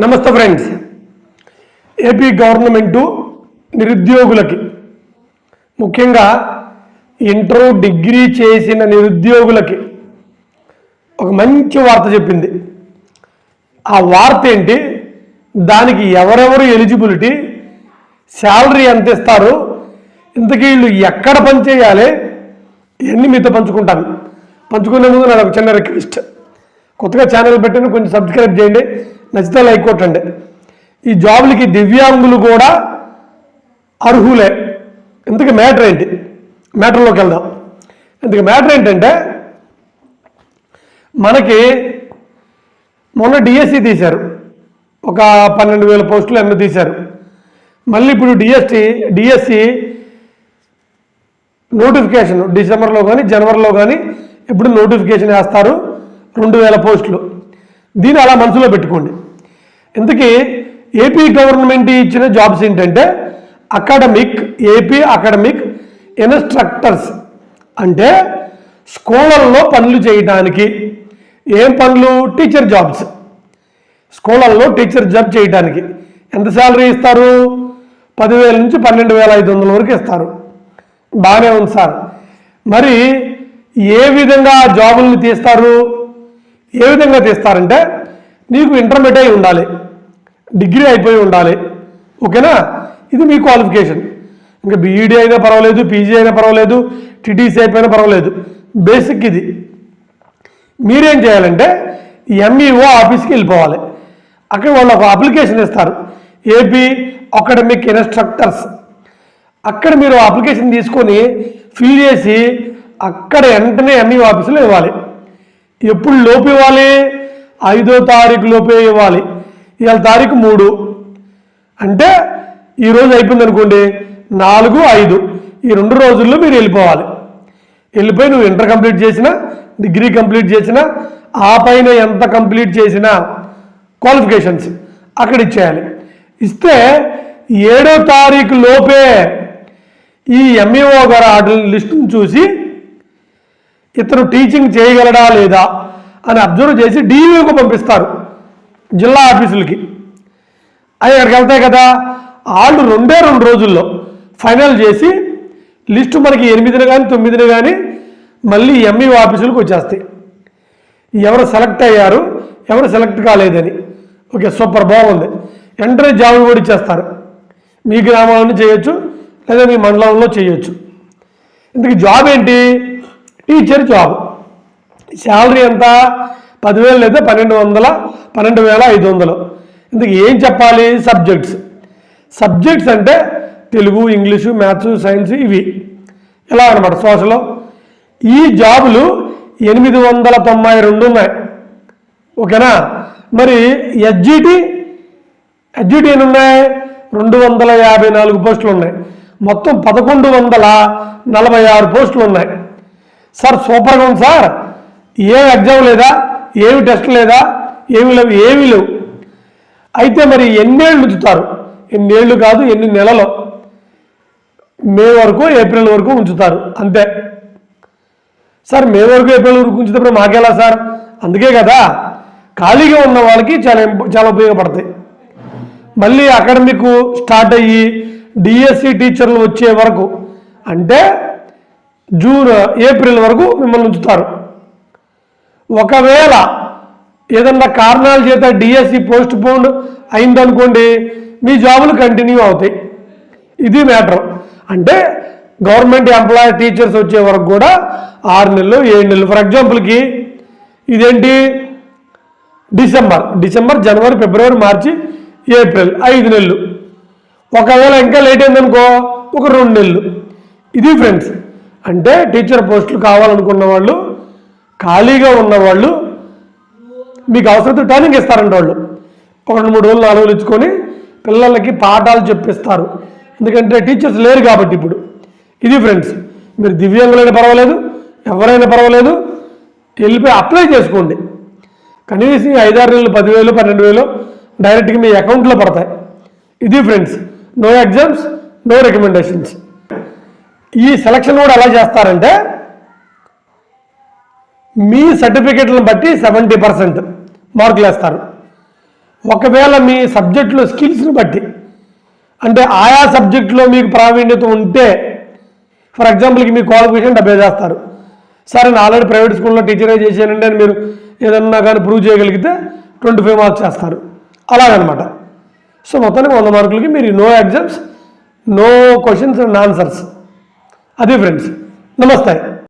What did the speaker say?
నమస్తే friends. AP government నిరుద్యోగులకి ముఖ్యంగా ఇంటర్ డిగ్రీ చేసిన నిరుద్యోగులకి ఒక మంచి వార్త చెప్పింది. ఆ వార్త ఏంటి? దానికి ఎవరెవరు ఎలిజిబిలిటీ శాలరీ ఎంత ఇస్తారు ఇంతకీ వీళ్ళు ఎక్కడ పనిచేయాలి ఇవన్నీ మీతో పంచుకుంటాను పంచుకునే ముందు నాకు ఒక చిన్న రిక్వెస్ట్. కొత్తగా ఛానల్ పెట్టిన కొంచెం సబ్స్క్రైబ్ చేయండి. నచ్చితే హైకోర్టు అండి ఈ జాబులకి దివ్యాంగులు కూడా అర్హులే. ఇంతకు మ్యాటర్ ఏంటి? మ్యాటర్లోకి వెళ్దాం. ఇంతకు మ్యాటర్ ఏంటంటే మనకి మొన్న డిఎస్సి తీశారు. ఒక పన్నెండు వేల పోస్టులు ఎన్నో తీశారు. మళ్ళీ ఇప్పుడు డిఎస్టి డిఎస్సి నోటిఫికేషన్ డిసెంబర్లో కానీ జనవరిలో కానీ ఎప్పుడు నోటిఫికేషన్ వేస్తారు. రెండు వేల పోస్టులు. దీన్ని అలా మనసులో పెట్టుకోండి. ఇంతకీ ఏపీ గవర్నమెంట్ ఇచ్చిన జాబ్స్ ఏంటంటే అకాడమిక్ ఏపీ అకాడమిక్ ఇన్స్ట్రక్టర్స్. అంటే స్కూళ్ళల్లో పనులు చేయడానికి. ఏం పనులు? Teacher jobs. స్కూళ్ళల్లో టీచర్ జాబ్ చేయడానికి. ఎంత శాలరీ ఇస్తారు? పదివేల నుంచి పన్నెండు వేల ఐదు వందల వరకు ఇస్తారు. బాగానే ఉంది సార్. మరి ఏ విధంగా ఆ జాబుల్ని తీస్తారు? ఏ విధంగా తీస్తారంటే నీకు ఇంటర్మీడియట్ అయి ఉండాలి డిగ్రీ అయిపోయి ఉండాలి. ఓకేనా ఇది మీ క్వాలిఫికేషన్ ఇంకా బీఈడీ అయినా పర్వాలేదు పీజీ అయినా పర్వాలేదు టీటీసీ అయిపోయినా పర్వాలేదు. బేసిక్ ఇది. మీరేం చేయాలంటే ఎంఈఓ ఆఫీస్కి వెళ్ళిపోవాలి. అక్కడ వాళ్ళు ఒక అప్లికేషన్ ఇస్తారు. ఏపీ అకాడమిక్ ఇన్స్ట్రక్టర్స్ అక్కడ మీరు అప్లికేషన్ తీసుకొని ఫిల్ చేసి అక్కడ వెంటనే ఎంఈఓ ఆఫీసులో ఇవ్వాలి. ఎప్పుడు లోపు ఇవ్వాలి? ఐదో తారీఖు లోపే ఇవ్వాలి. ఇవాళ తారీఖు మూడు. అంటే ఈరోజు అయిపోయింది అనుకోండి నాలుగు ఐదు. ఈ రెండు రోజుల్లో మీరు వెళ్ళిపోవాలి. వెళ్ళిపోయి నువ్వు ఇంటర్ కంప్లీట్ చేసినా డిగ్రీ కంప్లీట్ చేసినా ఆ పైన ఎంత కంప్లీట్ చేసినా క్వాలిఫికేషన్స్ అక్కడ ఇచ్చేయాలి. ఇస్తే ఏడో తారీఖు లోపే ఈ ఎంఈఓ గారు ఆర్డర్ లిస్టును చూసి ఇతను టీచింగ్ చేయగలడా లేదా అని అబ్జర్వ్ చేసి డీవీకు పంపిస్తారు జిల్లా ఆఫీసులకి. అవి అక్కడికి వెళ్తాయి కదా వాళ్ళు రెండే రెండు రోజుల్లో ఫైనల్ చేసి లిస్టు మనకి ఎనిమిదిన కానీ తొమ్మిదిన కానీ మళ్ళీ ఎంఈఓ ఆఫీసులకు వచ్చేస్తాయి. ఎవరు సెలెక్ట్ అయ్యారు ఎవరు సెలెక్ట్ కాలేదని. ఓకే సూపర్ బాగుంది. వెంటనే జాబ్ కూడా ఇచ్చేస్తారు. మీ గ్రామంలో చేయొచ్చు లేదా మీ మండలంలో చేయొచ్చు. ఇందుకు జాబ్ ఏంటి? టీచర్ జాబ్ శాలరీ ఎంత? పదివేలు లేదా పన్నెండు వందల? పన్నెండు వేల ఐదు వందలు. ఇందుకు ఏం చెప్పాలి? సబ్జెక్ట్స్ సబ్జెక్ట్స్ అంటే తెలుగు ఇంగ్లీషు మ్యాథ్స్ సైన్స్ ఇవి. ఇలా అనమాట సోషల్? ఈ జాబులు ఎనిమిది వందల తొంభై రెండు ఉన్నాయి. ఓకేనా? మరి ఎస్జిటి ఎస్జిటి ఎన్ని ఉన్నాయి రెండు వందల యాభై నాలుగు పోస్టులు ఉన్నాయి. మొత్తం పదకొండు వందల నలభై ఆరు పోస్టులు ఉన్నాయి. సార్ సూపర్గా ఉంది సార్. ఏమి ఎగ్జామ్ లేదా ఏమి టెస్ట్ లేదా ఏమి లేవు ఏమీ లేవు. అయితే మరి ఎన్నేళ్ళు ఉంచుతారు? ఎన్నేళ్ళు కాదు ఎన్ని నెలలు? మే వరకు ఏప్రిల్ వరకు ఉంచుతారు. అంతే. సార్ మే వరకు ఏప్రిల్ వరకు ఉంచినప్పుడు మాకేలా సార్? అందుకే కదా ఖాళీగా ఉన్న వాళ్ళకి చాలా చాలా ఉపయోగపడతాయి. మళ్ళీ అకాడమిక్ స్టార్ట్ అయ్యి డిఎస్సి టీచర్లు వచ్చే వరకు అంటే జూన్ ఏప్రిల్ వరకు మిమ్మల్ని ఉంచుతారు. ఒకవేళ ఏదన్నా కారణాల చేత డిఎస్సి పోస్ట్ పోన్ అయిందనుకోండి మీ జాబులు కంటిన్యూ అవుతాయి. ఇది మ్యాటర్. అంటే గవర్నమెంట్ ఎంప్లాయీ టీచర్స్ వచ్చే వరకు కూడా ఆరు నెలలు ఏడు నెలలు. ఫర్ ఎగ్జాంపుల్కి ఇదేంటి? డిసెంబర్. డిసెంబర్ జనవరి ఫిబ్రవరి మార్చి ఏప్రిల్ ఐదు నెలలు. ఒకవేళ ఇంకా లేట్ అయిందనుకో ఒక రెండు నెలలు. ఇది ఫ్రెండ్స్ అంటే టీచర్ పోస్టులు కావాలనుకున్న వాళ్ళు ఖాళీగా ఉన్నవాళ్ళు మీకు అవసరం ట్రైనింగ్ ఇస్తారంట వాళ్ళు. ఒక రెండు మూడు రోజులు నాలుగు ఇచ్చుకొని పిల్లలకి పాఠాలు చెప్పిస్తారు. ఎందుకంటే టీచర్స్ లేరు కాబట్టి ఇప్పుడు. ఇది ఫ్రెండ్స్ మీరు దివ్యాంగులైనా పర్వాలేదు ఎవరైనా పర్వాలేదు వెళ్ళిపోయి అప్లై చేసుకోండి. కనీసం ఐదారు నెలలు పదివేలు పన్నెండు వేలు డైరెక్ట్గా మీ అకౌంట్లో పడతాయి. ఇది friends no exams no recommendations ఈ సెలక్షన్ కూడా ఎలా చేస్తారంటే మీ సర్టిఫికెట్లను బట్టి సెవెంటీ పర్సెంట్ మార్కులు వేస్తారు. ఒకవేళ మీ సబ్జెక్టులో స్కిల్స్ని బట్టి అంటే ఆయా సబ్జెక్టులో మీకు ప్రావీణ్యత ఉంటే ఫర్ ఎగ్జాంపుల్కి మీ క్వాలిఫికేషన్ డెబ్బై చేస్తారు. సరే నేను ఆల్రెడీ ప్రైవేట్ స్కూల్లో టీచరే చేశానండి అని మీరు ఏదన్నా కానీ ప్రూవ్ చేయగలిగితే ట్వంటీ ఫైవ్ మార్క్స్ చేస్తారు. అలాగనమాట. సో మొత్తానికి వంద మార్కులకి మీరు no exams no questions and answers అదే ఫ్రెండ్స్ నమస్తే